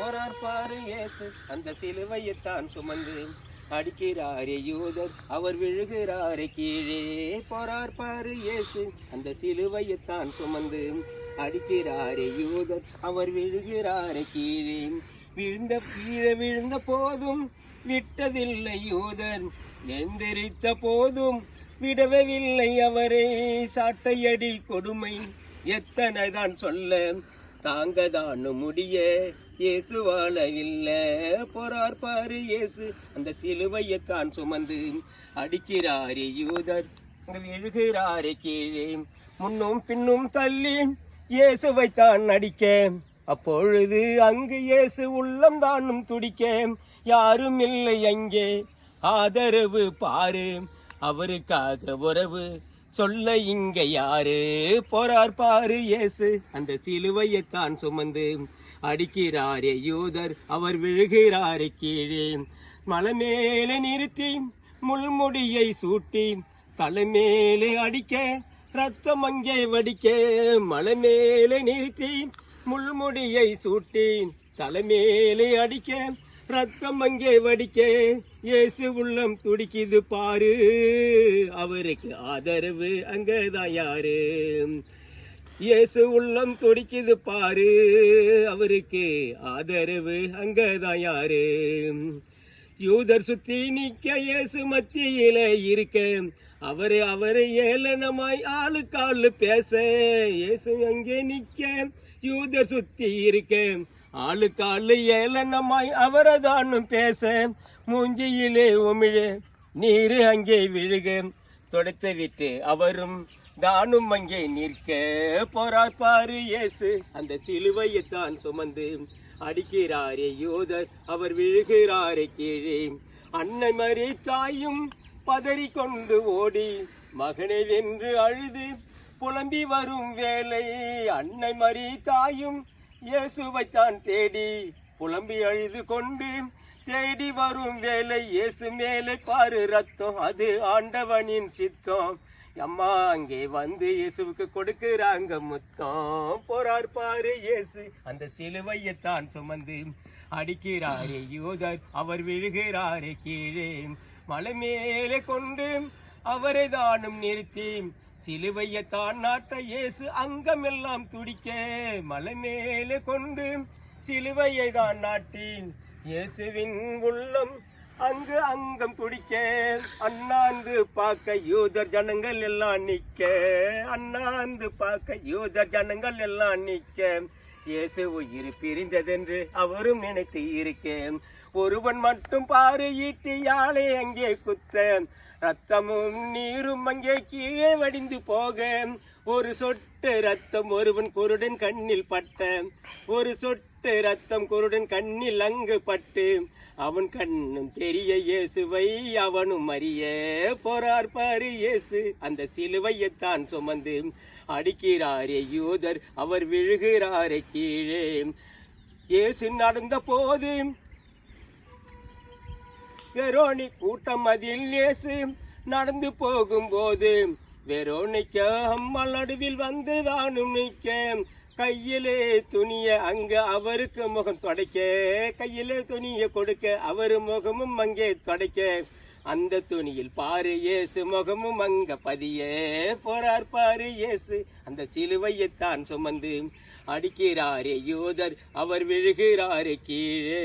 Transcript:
போறார் பாரு இயேசு. அந்த சிலுவையைத்தான் சுமந்து அடிக்கிறாரே யூதர். அவர் விழுகிறாரே கீழே போறார் பாரு இயேசு. அந்த சிலுவையைத்தான் சுமந்து அடிக்கிறாரே யூதர். அவர் விழுகிறாரே கீழே. விழுந்த கீழே விழுந்த போதும் விட்டதில்லை யூதர். எந்திரித்த போதும் விடவில்லை அவரை. சாட்டையடி கொடுமை எத்தனை தான் சொல்ல தாங்க தான் முடிய. இயேசு வாழவில்லை போறார் பாரு இயேசு. அந்த சிலுவையைத்தான் சுமந்து அடிக்கிறாரே யூதர். எழுகிறாரே கீழே. முன்னும் பின்னும் தள்ளி இயேசுவைத்தான் அடிக்க அப்பொழுது அங்கு இயேசு உள்ளம் தானும் துடிக்க யாரும் இல்லை அங்கே. ஆதரவு பாரு. அவருக்காக உறவு. சொல்ல இங்க யாரு? போறார் பாரு இயேசு. அந்த சிலுவையைத்தான் சுமந்து அடிக்கிறாரே யூதர். அவர் விழுகிறாரே கீழே. மலை மேலே நிறுத்தி முள்முடியை சூட்டி தலை மேலே அடிக்க ரத்தம் அங்கே வடிக்க மலை மேலே நிறுத்தி முள்முடியை சூட்டி தலை மேலே அடிக்க ரத்தம் அங்கே வடிக்க இயேசு உள்ளம் துடிக்குது பாரு. அவருக்கு ஆதரவு அங்கதான் யாரு? இயேசு உள்ளம் துடிக்குது பாரு. அவருக்கு ஆதரவு அங்கதான் யாரு? யூதர் சுத்தி நிக்க இயேசு மத்தியில இருக்க அவரு அவரு ஏளனமாய் காலு பேச இயேசு அங்கே நிக்க யூதர் சுத்தி இருக்க ஆளுக்காளு ஏளனமாய் அவரதானும் பேச மூஞ்சியிலே உமிழு நீரு அங்கே விழுக. தொடத்து விட்டு அவரும் தானும் அங்கே நிற்க. போறார் பாரு இயேசு அந்த சிலுவையைத்தான் சுமந்து அடிக்கிறாரே யூதர் அவர் விழுகிறாரே கீழே. அன்னை மறி தாயும் பதறி கொண்டு ஓடி மகனை வென்று அழுது புலம்பி வரும் வேலை அன்னை மறி தாயும் இயேசுவைத்தான் தேடி புலம்பி அழுது கொண்டு தேடி வரும் வேலை இயேசு மேலே பாரு ரத்தம். அது ஆண்டவனின் சித்தம். அம்மா அங்கே வந்து இயேசுவுக்கு கொடுக்குறாங்க முத்தம். போறார் பாரு இயேசு. அந்த சிலுவையைத்தான் சுமந்து அடிக்கிறாரே யூதர். அவர் விழுகிறாரே கீழே. மலை மேலே கொண்டு அவரை தானும் நிறுத்தி சிலுவையைத்தான் நாட்ட இயேசு அங்கம் எல்லாம் துடிக்க மலை மேலே கொண்டு சிலுவையை தான் நாட்டின் இயேசுவின் உள்ளம். அங்கு அங்கம் துடிக்க அண்ணாந்து பார்க்க யூதர் ஜனங்கள் எல்லாம் நிற்க அண்ணாந்து பார்க்க யூதர் ஜனங்கள் எல்லாம் நிற்க இயேசு உயிர் பிரிந்ததென்று அவரும் நினைத்து இருக்கேன். ஒருவன் மட்டும் பாரு ஈட்டி யாழை அங்கே குத்த ரத்தமும் நீரும் அங்கே கீழே வடிந்து போக. ஒரு சொட்டு ரத்தம் ஒருவன் குருடன் கண்ணில் பட்ட. ஒரு சொட்டு ரத்தம் குருடன் கண்ணில் அங்கு பட்டு. அவன் கண்ணும் தெரிய இயேசுவை அவனும் அறிய போறார் பாரு இயேசு. அந்த சிலுவையைத்தான் சுமந்து அடிக்கிறாரே யூதர். அவர் விழுகிறாரே கீழே. இயேசு நடந்த போது வெரோனி கூட்டம் அதில் இயேசு நடந்து போகும்போது வெரோனிக்கா அம்மா நடுவில் வந்து தானும் நிற்க. கையிலே துணிய அங்க அவருக்கு முகம் தொடைக்க. கையிலே துணிய கொடுக்க அவர் முகமும் அங்கே தொடைக்க. அந்த துணியில் பாரு இயேசு முகமும் அங்க பதியே. போறார் பாரு இயேசு அந்த சிலுவையைத்தான் சுமந்து அடிக்கிறாரே யூதர். அவர் விழுகிறாரே கீழே.